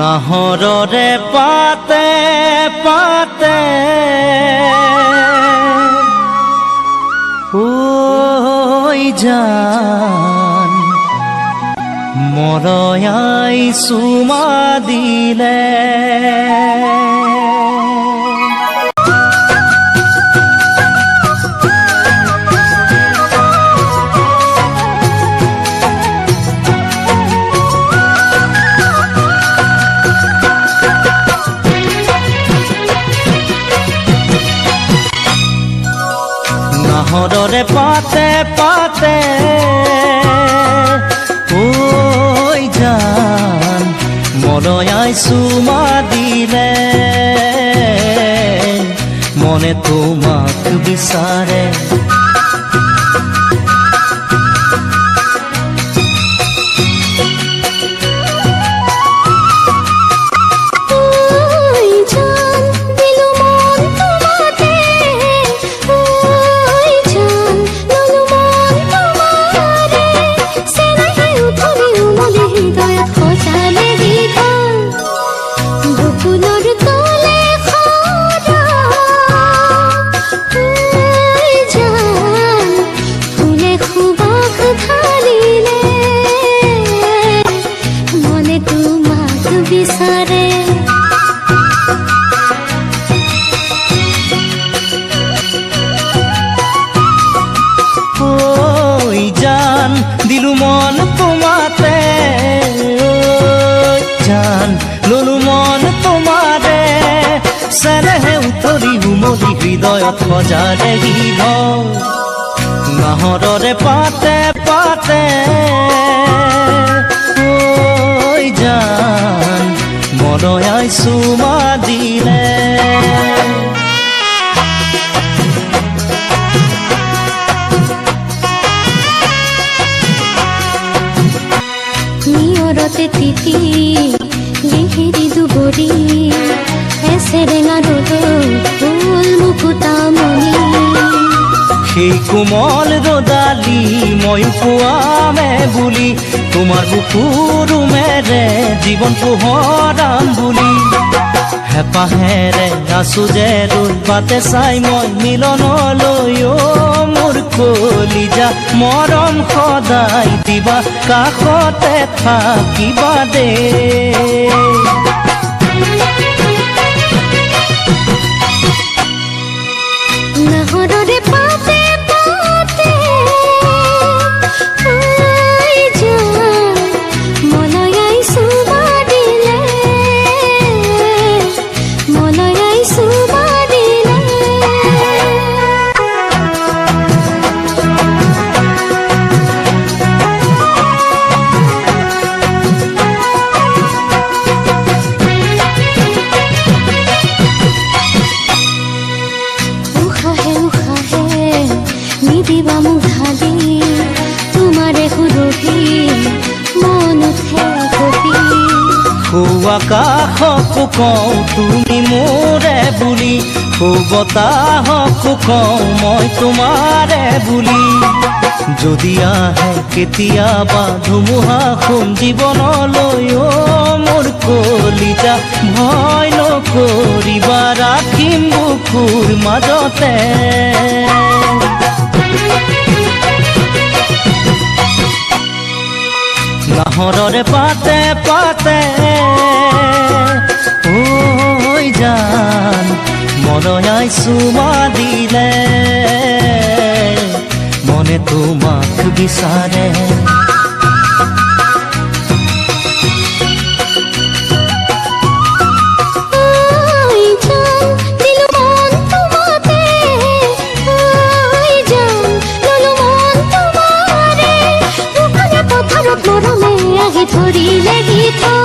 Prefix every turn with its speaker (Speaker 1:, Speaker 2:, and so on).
Speaker 1: নাহৰৰে পাতে পাতে। ঐ জান মৰয়াই চুমা দিলে। নাহৰৰে পাতে পাতে ঐ যান মনয়াই সুমা দিলে। মনে তোমাক বিচাৰে
Speaker 2: বিচাৰে
Speaker 1: ঐ জান, দিলু মন তোমাতে। জান, ললু মন তোমাৰে চেনেহে উতলি উমলি হৃদয়ত সজাৰে গিভ নাহৰৰে পাতে পাতে। মনয়াই সুমা দিলে।
Speaker 2: নিয়রতে তিতি লিহিরি দুবরি এসে রেঙা ৰ'দত
Speaker 1: সেই কোমল ৰদালি মই পোৱামে বুলি তোমাৰ বুকুৰুমেৰে জীৱন পোহৰাম বুলি হেঁপাহেৰে আছো যে ৰৈ বাটে চাই মই মিলনলৈ অ' মোৰ কলিজা মৰম সদায় দিবা, কাষতে থাকিবা দেই সুৱাকাশকো কওঁ, তুমি মোৰে বুলি। সুবতাহকো কওঁ, মই তোমাৰে বুলি। যদি আহে কেতিয়াবা ধুমুহা সোম জীৱনলৈ, অ' মোৰ কলিজা ভয় নকৰিবা, ৰাখিম বুকুৰ মাজতে। নাহৰৰে পাতে পাতে ঐ জান মনয়াই চুমা দিলে। মনে তোমাক বিচাৰে
Speaker 2: थोड़ी लगी तो